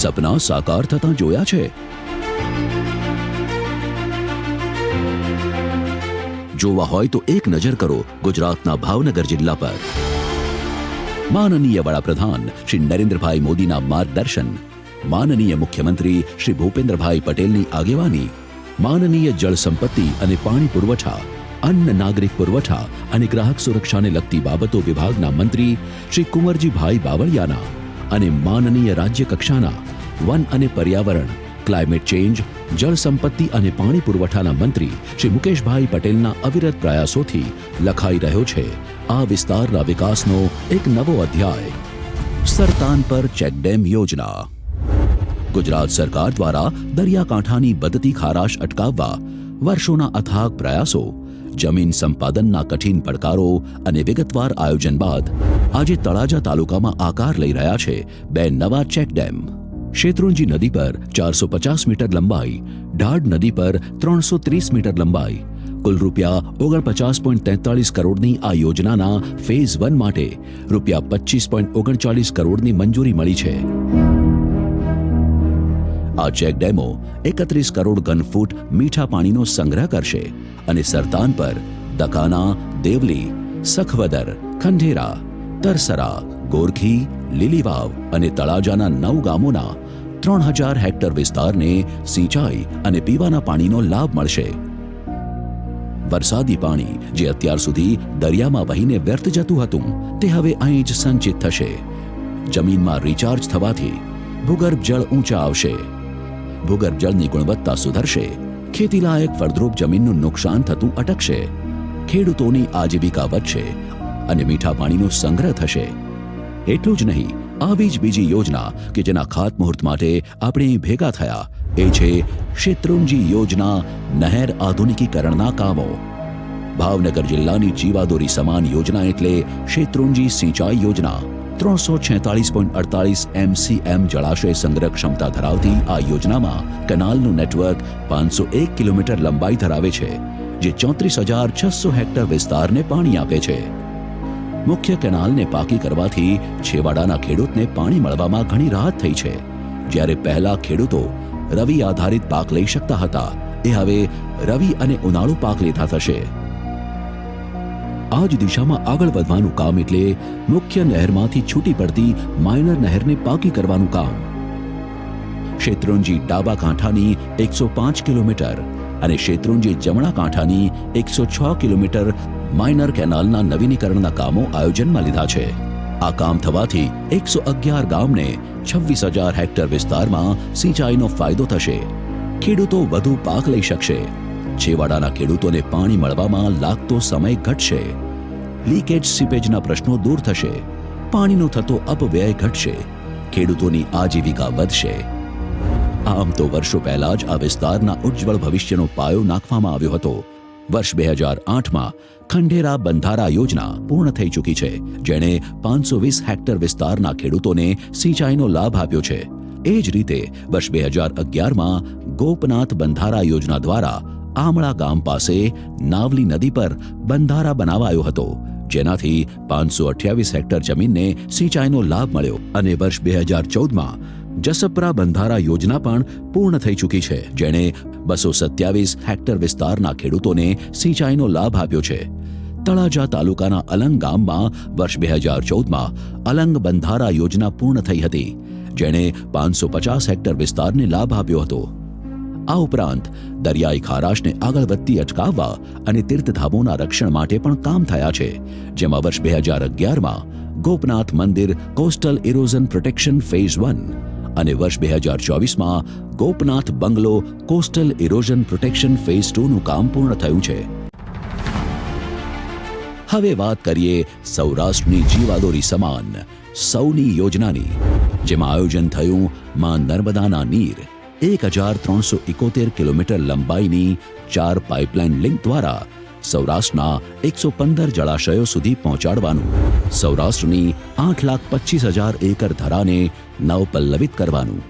સપના સાકાર થતા જોયા છે. જોવા હોય તો એક નજર કરો ગુજરાતના ભાવનગર જિલ્લા પર. માનનીય વડાપ્રધાન શ્રી નરેન્દ્રભાઈ મોદીના માર્ગદર્શન. માનનીય મુખ્યમંત્રી શ્રી ભૂપેન્દ્રભાઈ પટેલની આગેવાની. માનનીય જળ સંપત્તિ અને પાણી પુરવઠા. અન્ન નાગરિક પુરવઠા અને ગ્રાહક સુરક્ષાને લગતી બાબતો વિભાગના મંત્રી શ્રી કુંવરજીભાઈ બાવળિયાના અને માનનીય રાજ્ય કક્ષાના વન અને પર્યાવરણ ક્લાઇમેટ ચેન્જ જળ સંપત્તિ અને પાણી પુરવઠાના મંત્રી શ્રી મુકેશભાઈ પટેલના અવિરત પ્રયાસોથી લખાઈ રહ્યો છે, આ વિસ્તારના વિકાસનો એક નવો અધ્યાય. સરતાન પર ચેકડેમ યોજના. ગુજરાત સરકાર દ્વારા દરિયાકાંઠાની બદતી ખારાશ અટકાવવા વર્ષોના અથાગ પ્રયાસો, જમીન સંપાદનના કઠિન પડકારો અને વિગતવાર આયોજન બાદ આજે તળાજા તાલુકામાં આકાર લઈ રહ્યા છે બે નવા ચેકડેમ. શેત્રુંજી નદી પર ચારસો પચાસ મીટર લંબાઈ, ઢાઢ નદી પર ત્રણસો ત્રીસ મીટર લંબાઈ. કુલ રૂપિયા ઓગણપચાસ પોઈન્ટ તેતાલીસ કરોડની આ યોજનાના ફેઝ વન માટે રૂપિયા પચીસ પોઈન્ટ ઓગણચાલીસ કરોડની મંજૂરી મળી છે. આ ચેક ડેમો એકત્રીસ કરોડ ઘનફૂટ મીઠા પાણીનો સંગ્રહ કરશે અને સરતાન પર દકાના, દેવલી, સખવદર, ખંઢેરા, તરસરા, ગોરખી લીલીવાવ અને તળાજાના નવ ગામોના ત્રણ હજાર હેક્ટર વિસ્તારને સિંચાઈ અને પીવાના પાણીનો લાભ મળશે. વરસાદી પાણી જે અત્યાર સુધી દરિયામાં વહીને વ્યર્થ જતું હતું, તે હવે અહીં જ સંચિત થશે. જમીનમાં રિચાર્જ થવાથી ભૂગર્ભ જળ ઊંચા આવશે. ભૂગર્ભ જળની ગુણવત્તા સુધરશે. ખેતીલાયક ફળદ્રુપ જમીનનું નુકસાન થતું અટકશે. ખેડૂતોની આજીવિકા વધશે અને મીઠા પાણીનો સંગ્રહ થશે. એટલું જ નહીં, આવી જ બીજી યોજના કે જેના ખાતમુહૂર્ત માટે આપણે ભેગા થયા, એ છે શેત્રુંજી યોજના નહેર આધુનિકીકરણના કામો. ભાવનગર જિલ્લાની જીવાદોરી સમાન યોજના એટલે શેત્રુંજી સિંચાઈ યોજના. ત્રણસો છેતાળીસ પોઈન્ટ અડતાલીસ એમસીએમ જળાશય સંગ્રહ ક્ષમતા ધરાવતી આ યોજનામાં કેનાલનું નેટવર્ક પાંચસો એક કિલોમીટર લંબાઈ ધરાવે છે, જે ચોત્રીસ હજાર છસો હેક્ટર વિસ્તારને પાણી આપે છે. મુખ્ય કેનાલને પાકી કરવાથી છેવાડાના ખેડૂતને પાણી મળવામાં ઘણી રાહત થઈ છે. જ્યારે પહેલા ખેડૂતો રવિ આધારિત પાક લઈ શકતા હતા, એ હવે રવિ અને ઉનાળુ પાક લેતા થશે. આ જ દિશામાં આગળ વધવાનું કામ એટલે મુખ્ય નહેરમાંથી છૂટી પડતી માઇનર નહેરને પાકી કરવાનું કામ. શેત્રુંજી ડાબા કાંઠાની એકસો પાંચ કિલોમીટર અને શેત્રુંજી જમણા કાંઠાની એકસો છ કિલોમીટર માઇનર કેનાલના નવીનીકરણના કામો આયોજનમાં લીધા છે. આ કામ થવાથી એકસો અગિયાર ગામને છવ્વીસ હજાર હેક્ટર વિસ્તારમાં સિંચાઈનો ફાયદો થશે. ખેડૂતો વધુ પાક લઈ શકશે. છેવાડાના ખેડૂતોને પાણી મળવામાં લાગતો સમય ઘટશે. લીકેજ સીપેજના પ્રશ્નો દૂર થશે. પાણીનો થતો અપવ્યય ઘટશે. ખેડૂતોની આજીવિકા વધશે. આમ તો વર્ષો પહેલા જ આ વિસ્તારના ઉજ્જવળ ભવિષ્યનો પાયો નાખવામાં આવ્યો હતો. વર્ષ બે હજાર આઠમાં ખંડેરા બંધારા યોજના પૂર્ણ થઈ ચૂકી છે, જેણે પાંચસો વીસ હેક્ટર વિસ્તારના ખેડૂતોને સિંચાઈનો લાભ આપ્યો છે. એ જ રીતે, વર્ષ બે હજાર અગિયારમાં ગોપનાથ બંધારા યોજના દ્વારા આમળા ગામ પાસે નાવલી નદી પર બંધારા બનાવાયો હતો, જેનાથી પાંચસો અઠ્યાવીસ હેક્ટર જમીનને સિંચાઈનો લાભ મળ્યો અને વર્ષ બે હજાર ચૌદમાં જસપરા બંધારા યોજના પણ પૂર્ણ થઈ ચૂકી છે, જેણે બસો સત્યાવીસ હેક્ટર વિસ્તારના ખેડૂતોને સિંચાઈનો લાભ આપ્યો છે. તળાજા તાલુકાના અલંગ ગામમાં વર્ષ બે હજાર ચૌદમાં અલંગ બંધારા યોજના પૂર્ણ થઈ હતી, જેણે પાંચસો પચાસ હેક્ટર વિસ્તારને લાભ આપ્યો હતો. આ ઉપરાંત, દરિયાઈ ખારાશને આગળ વધતી અટકાવવા અને તીર્થધામોના રક્ષણ માટે પણ કામ થયા છે, જેમાં વર્ષ બે હજાર અગિયારમાં ગોપનાથ મંદિર coastal erosion protection phase one અને વર્ષ બે હજાર ચોવીસમાં Gopnath bungalow coastal erosion protection phase ટુનું કામ પૂર્ણ થયું છે. હવે વાત કરીએ સૌરાષ્ટ્રની જીવાદોરી સમાન, સૌની યોજનાની, જેમાં આયોજન થયું માં નર્મદાના નીર, એક હજાર ત્રણસો ઇકોતેર કિલોમીટર લંબાઈની ચાર પાઇપલાઇન લિંક દ્વારા સૌરાષ્ટ્રના એકસો પંદર જળાશયો સુધી પહોંચાડવાનું સૌરાષ્ટ્રની આઠ લાખ પચીસ હજાર એકર ધરાને નવપલ્લવિત કરવાનું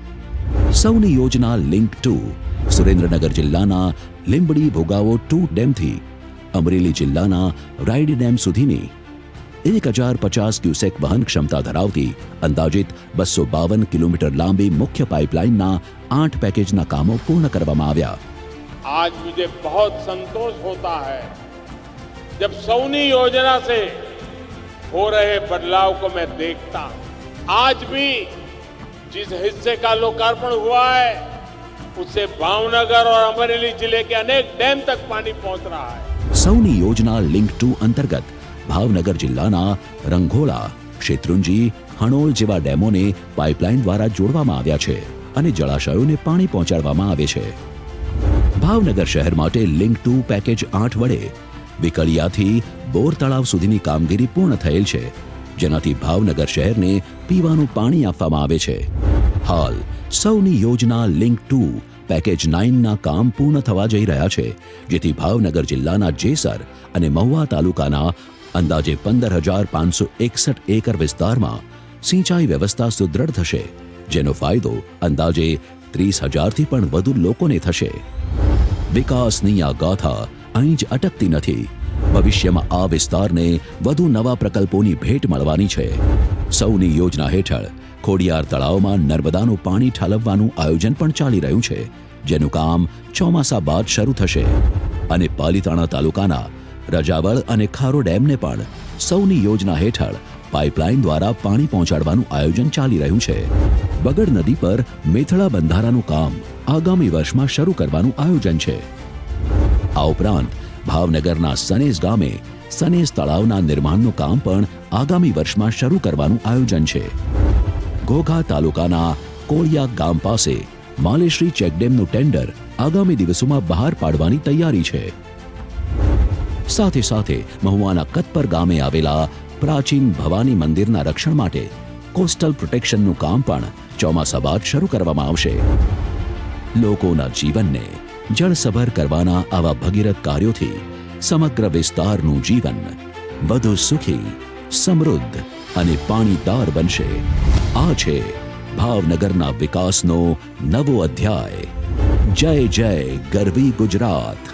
સૌની યોજના લિંક ટુ સુરેન્દ્રનગર જિલ્લાના લીંબડી ભોગાવો ટુ ડેમથી અમરેલી જિલ્લાના રાયડી ડેમ સુધીની એક હજાર પચાસ ક્યુસેક વહન ક્ષમતા ધરાવતી અંદાજિત બસો બાવન કિલોમીટર લાંબી મુખ્ય પાઇપલાઇનના આઠ પેકેજના કામો પૂર્ણ કરવામાં આવ્યા आज मुझे बहुत संतोष होता है जब सौनी योजना से हो रहे बदलाव को मैं देखता हूं आज भी जिस हिस्से का लोकार्पण हुआ है उससे भावनगर और अमरेली जिले के अनेक डैम तक पानी पहुंच रहा है સૌની યોજના લિંક ટુ અંતર્ગત ભાવનગર જિલ્લાના રંઘોળા શેત્રુંજી હણોલ જેવા ડેમોને પાઇપલાઇન દ્વારા જોડવામાં આવ્યા છે અને જળાશયોને પાણી પહોંચાડવામાં આવે છે ભાવનગર શહેર માટે લિંક ટુ પેકેજ આઠ વડે વિકળિયાથી બોર તળાવ સુધીની કામગીરી પૂર્ણ થયેલ છે, જેનાથી ભાવનગર શહેરને પીવાનું પાણી આપવામાં આવે છે. હાલ, સૌની યોજના લિંક ટુ પેકેજ નાઇનના કામ પૂર્ણ થવા જઈ રહ્યા છે, જેથી ભાવનગર જિલ્લાના જેસર અને મહુવા તાલુકાના અંદાજે પંદર હજાર પાંચસો એકસઠ એકર વિસ્તારમાં સિંચાઈ વ્યવસ્થા સુદૃઢ થશે, જેનો ફાયદો અંદાજે ત્રીસ હજારથી પણ વધુ લોકોને થશે. વિકાસની આ ગાથા અહીં જ અટકતી નથી. ભવિષ્યમાં આ વિસ્તારને વધુ નવા પ્રકલ્પોની ભેટ મળવાની છે. સૌની યોજના હેઠળ ખોડિયાર તળાવમાં નર્મદાનું પાણી ઠાલવવાનું આયોજન પણ ચાલી રહ્યું છે, જેનું કામ ચોમાસા બાદ શરૂ થશે. અને પાલીતાણા તાલુકાના રજાવળ અને ખારો ડેમને પણ સૌની યોજના હેઠળ પાઇપલાઇન દ્વારા પાણી પહોંચાડવાનું આયોજન ચાલી રહ્યું છે. બગડ નદી પર મેથળા બંધારાનું કામ આગામી વર્ષમાં શરૂ કરવાનું આયોજન છે. આ ઉપરાંત ભાવનગરના સનેસ ગામે સનેસ તળાવના નિર્માણનું કામ પણ આગામી વર્ષમાં શરૂ કરવાનું આયોજન છે. ઘોઘા તાલુકાના કોળિયા ગામ પાસે માલેશ્રી ચેકડેમનું ટેન્ડર આગામી દિવસોમાં બહાર પાડવાની તૈયારી છે. સાથે સાથે મહુવાના કતપર ગામે આવેલા પ્રાચીન ભવાની મંદિરના રક્ષણ માટે કોસ્ટલ પ્રોટેક્શનનું કામ પણ ચોમાસા બાદ શરૂ કરવામાં આવશે. લોકોના જીવનને જળસભર કરવાના આવા ભગીરથ કાર્યોથી સમગ્ર વિસ્તારનું જીવન વધુ સુખી, સમૃદ્ધ અને પાણીદાર બનશે. આ છે ભાવનગરના વિકાસનો નવો અધ્યાય. જય જય ગરવી ગુજરાત.